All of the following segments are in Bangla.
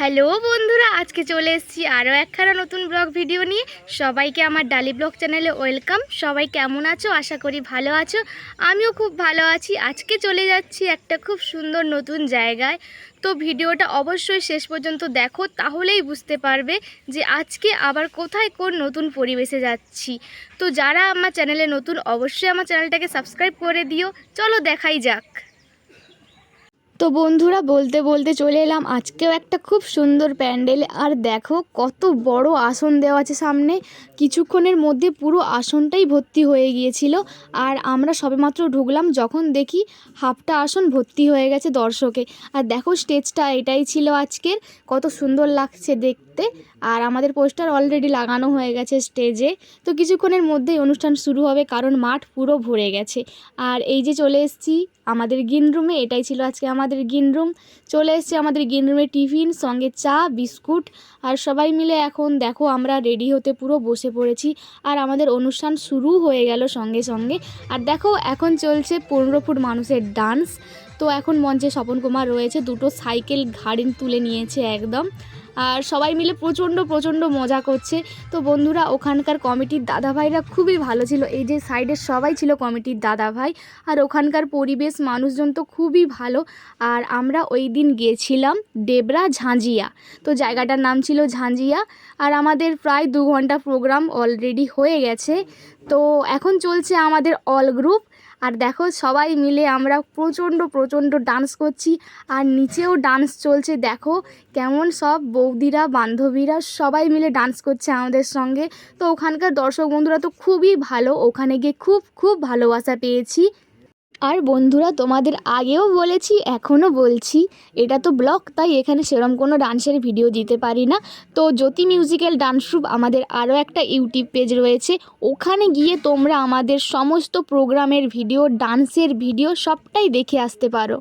হ্যালো বন্ধুরা, আজকে চলে এসেছি আরও একখানা নতুন ব্লগ ভিডিও নিয়ে। সবাইকে আমার ডালি ব্লগ চ্যানেলে ওয়েলকাম। সবাই কেমন আছো? আশা করি ভালো আছো। আমিও খুব ভালো আছি। আজকে চলে যাচ্ছি একটা খুব সুন্দর নতুন জায়গায়। তো ভিডিওটা অবশ্যই শেষ পর্যন্ত দেখো, তাহলেই বুঝতে পারবে যে আজকে আবার কোথায় কোন নতুন পরিবেশে যাচ্ছি। তো যারা আমার চ্যানেলে নতুন, অবশ্যই আমার চ্যানেলটাকে সাবস্ক্রাইব করে দিও। চলো দেখাই যাক। তো বন্ধুরা, বলতে বলতে চলে এলাম। আজকেও একটা খুব সুন্দর প্যান্ডেল। আর দেখো, কত বড় আসন দেওয়া আছে সামনে। কিছুক্ষণের মধ্যে পুরো আসনটাই ভর্তি হয়ে গিয়েছিল। আর আমরা সবেমাত্র ঢুকলাম যখন দেখি হাফটা আসন ভর্তি হয়ে গেছে দর্শকে। আর দেখো, স্টেজটা এটাই ছিল আজকের। কত সুন্দর লাগছে দেখতে। আর আমাদের পোস্টার অলরেডি লাগানো হয়ে গেছে স্টেজে তো কিছুক্ষণের মধ্যেই অনুষ্ঠান শুরু হবে, কারণ মাঠ পুরো ভরে গেছে। আর এই যে চলে এসেছি আমাদের গ্রিন রুমে এটাই ছিল আজকে আমাদের গ্রিন রুম চলে এসেছে আমাদের গ্রিন রুমে টিফিন, সঙ্গে চা, বিস্কুট। আর সবাই মিলে এখন দেখো আমরা রেডি হতে পুরো বসে পড়েছি। আর আমাদের অনুষ্ঠান শুরু হয়ে গেল সঙ্গে সঙ্গে। আর দেখো এখন চলছে পনেরো ফুট মানুষের ডান্স তো এখন মঞ্চে স্বপন কুমার রয়েছে, দুটো সাইকেল ঘাড়ি তুলে নিয়েছে একদম। আর সবাই মিলে প্রচণ্ড প্রচণ্ড মজা করছে। তো বন্ধুরা, ওখানকার কমিটির দাদাভাইরা খুবই ভালো ছিল। এই যে সাইডের সবাই ছিল কমিটির দাদাভাই। আর ওখানকার পরিবেশ, মানুষজন তো খুবই ভালো। আর আমরা ওই দিন গিয়েছিলাম ডেবরা ঝাঁঝিয়া। তো জায়গাটার নাম ছিল ঝাঁঝিয়া। আর আমাদের প্রায় দু ঘণ্টা প্রোগ্রাম অলরেডি হয়ে গেছে। তো এখন চলছে আমাদের অল গ্রুপ আর দেখো সবাই মিলে আমরা প্রচণ্ড প্রচণ্ড ডান্স করছি আর নিচেও ডান্স চলছে। দেখো কেমন সব বৌদিরা, বান্ধবীরা সবাই মিলে ডান্স করছে আমাদের সঙ্গে। তো ওখানকার দর্শক বন্ধুরা তো খুবই ভালো। ওখানে গিয়ে খুব খুব ভালোবাসা পেয়েছি। আর বন্ধুরা, তোমাদের আগেও বলেছি, এখনও বলছি, এটা তো ব্লগ, তাই এখানে সেরম কোনো ডান্সের ভিডিও দিতে পারি না। তো জ্যোতি মিউজিক্যাল ডান্স গ্রুপ আমাদের আরও একটা ইউটিউব পেজ রয়েছে, ওখানে গিয়ে তোমরা আমাদের সমস্ত প্রোগ্রামের ভিডিও, ডান্সের ভিডিও সবটাই দেখে আসতে পারো।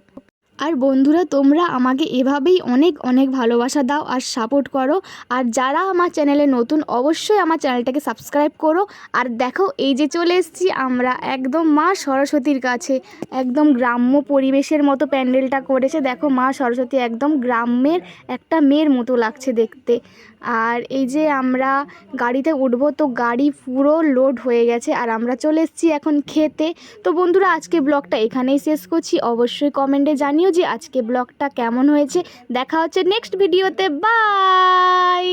আর বন্ধুরা, তোমরা আমাকে এভাবেই অনেক অনেক ভালোবাসা দাও আর সাপোর্ট করো। আর যারা আমার চ্যানেলে নতুন, অবশ্যই আমার চ্যানেলটাকে সাবস্ক্রাইব করো। আর দেখো, এই যে চলে এসেছি আমরা একদম মা সরস্বতীর কাছে। একদম গ্রাম্য পরিবেশের মতো প্যান্ডেলটা করেছে। দেখো, মা সরস্বতী একদম গ্রামের একটা মেয়ের মতো লাগছে দেখতে। আর এই যে আমরা গাড়িতে উঠবো, তো গাড়ি পুরো লোড হয়ে গেছে। আর আমরা চলে এসেছি এখন খেতে। তো বন্ধুরা, আজকে ব্লগটা এখানেই শেষ করছি। অবশ্যই কমেন্টে জানিও যে আজকে ব্লগটা কেমন হয়েছে। দেখা হচ্ছে নেক্সট ভিডিওতে বাই